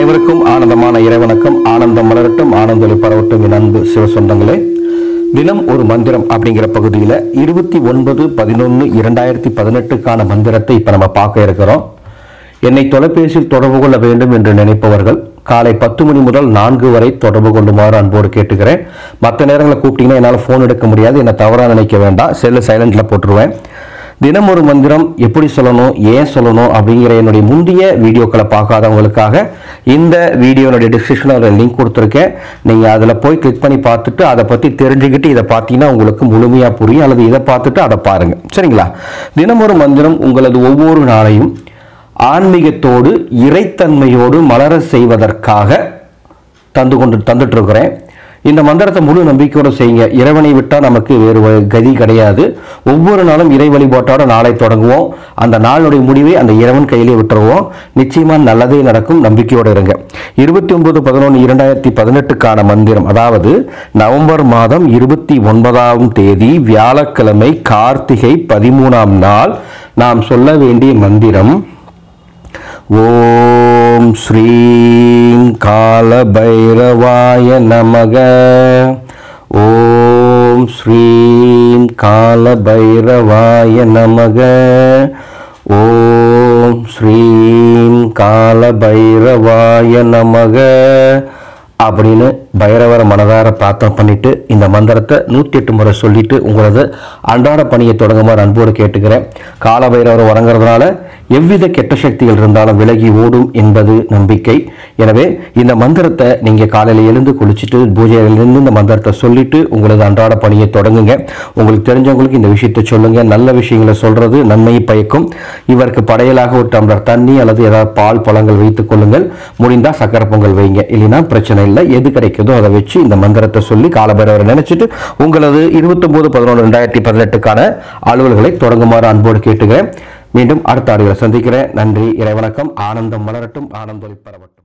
அனைவருக்கும் ஆனந்தமான இறைவணக்கம். ஆனந்தம் மலரட்டும் ஆனந்தொலி பரவட்டும் என் அன்பு சிவ சொந்தங்களே. தினம் ஒரு மந்திரம் அப்படிங்கிற பகுதியில் இருபத்தி ஒன்பது பதினொன்று இரண்டாயிரத்தி பதினெட்டுக்கான மந்திரத்தை இப்போ நம்ம பார்க்க இருக்கிறோம். என்னை தொலைபேசியில் தொடர்பு கொள்ள வேண்டும் என்று நினைப்பவர்கள் காலை பத்து மணி முதல் நான்கு வரை தொடர்பு கொள்ளுமாறு அன்போடு கேட்டுக்கிறேன். மற்ற நேரங்களில் கூப்பிட்டீங்கன்னா என்னால் ஃபோன் எடுக்க முடியாது என்னை தவறாக நினைக்க வேண்டாம். செல்லு சைலண்டில் போட்டுருவேன். தினம் ஒரு மந்திரம் எப்படி சொல்லணும் ஏன் சொல்லணும் அப்படிங்கிற என்னுடைய முந்தைய வீடியோக்களை பார்க்காதவங்களுக்காக இந்த வீடியோனுடைய டிஸ்கிரிப்ஷனில் ஒரு லிங்க் கொடுத்துருக்கேன். நீங்கள் அதில் போய் கிளிக் பண்ணி பார்த்துட்டு அதை பற்றி தெரிஞ்சுக்கிட்டு இதை பார்த்தீங்கன்னா உங்களுக்கு முழுமையாக புரியும். அல்லது இதை பார்த்துட்டு அதை பாருங்கள் சரிங்களா? தினம் ஒரு மந்திரம் உங்களது ஒவ்வொரு நாளையும் ஆன்மீகத்தோடு இறைத்தன்மையோடு மலர செய்வதற்காக தந்து கொண்டு தந்துட்டு இருக்கிறேன். இந்த மந்திரத்தை முழு நம்பிக்கையோடு செய்யுங்க. இறைவனை விட்டால் நமக்கு வேறு கதி கிடையாது. ஒவ்வொரு நாளும் இறை வழிபாட்டோட நாளை தொடங்குவோம். அந்த நாளுடைய முடிவை அந்த இறைவன் கையிலே விட்டுருவோம். நிச்சயமா நல்லதே நடக்கும். நம்பிக்கையோடு இருங்க. இருபத்தி ஒன்பது பதினொன்று இரண்டாயிரத்தி பதினெட்டுக்கான மந்திரம். அதாவது நவம்பர் மாதம் இருபத்தி ஒன்பதாம் தேதி வியாழக்கிழமை கார்த்திகை பதிமூணாம் நாள் நாம் சொல்ல வேண்டிய மந்திரம் ஓம் ஸ்ரீ ஸ்ரீம் காலபைரவாய நமக. ஓம் ஸ்ரீம் காலபைரவாய நமக. ஓம் ஸ்ரீம் காலபைரவாய நமக. அப்படின்னு பைரவரை மனதார பிரார்த்தனை பண்ணிட்டு இந்த மந்திரத்தை நூற்றி எட்டு முறை சொல்லிட்டு உங்களது அன்றாட பணியை தொடங்குமாறு அன்போடு கேட்டுக்கிறேன். கால பைரவரை வணங்குறதுனால எவ்வித கெட்ட சக்திகள் இருந்தாலும் விலகி ஓடும் என்பது நம்பிக்கை. எனவே இந்த மந்திரத்தை நீங்கள் காலையில் எழுந்து குளிச்சுட்டு பூஜையிலிருந்து இந்த மந்திரத்தை சொல்லிட்டு உங்களது அன்றாட பணியை தொடங்குங்க. உங்களுக்கு தெரிஞ்சவங்களுக்கு இந்த விஷயத்தை சொல்லுங்க. நல்ல விஷயங்களை சொல்றது நன்மையை பயக்கும். இவருக்கு படையலாக ஒரு டம்ளர் தண்ணி அல்லது ஏதாவது பால் பழங்கள் வைத்துக் கொள்ளுங்கள். முடிந்தால் சக்கரை பொங்கல் வைங்க. இல்லைன்னா பிரச்சனை நாளில் எது கிடைக்குதோ அதை வச்சு இந்த மந்திரத்தை சொல்லி காலபைரவரை நினைச்சிட்டு உங்களது இருபத்தொம்போது பதினொன்று ரெண்டாயிரத்தி பதினெட்டுக்கான அலுவல்களை தொடங்குமாறு அன்போடு கேட்டுக்கிறேன். மீண்டும் அடுத்த ஆடுகளை சந்திக்கிறேன். நன்றி இறைவணக்கம். ஆனந்தம் மலரட்டும் ஆனந்தொலி பரவட்டும்.